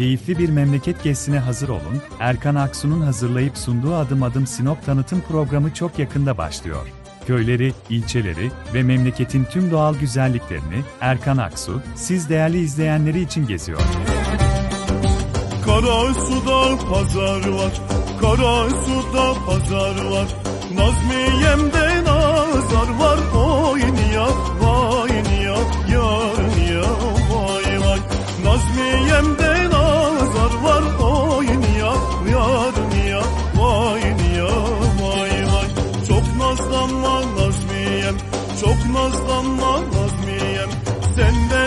Keyifli bir memleket gezisine hazır olun. Erkan Aksu'nun hazırlayıp sunduğu adım adım Sinop tanıtım programı çok yakında başlıyor. Köyleri, ilçeleri ve memleketin tüm doğal güzelliklerini Erkan Aksu, siz değerli izleyenleri için geziyor. Kara suda pazar var, kara suda pazar var. Nazmiyemde nazar var, oy niya, vay niya, yar niya, vay vay. Nazmiyemde nazlanma Nazmiyem Çok nazlanma Nazmiyem Senden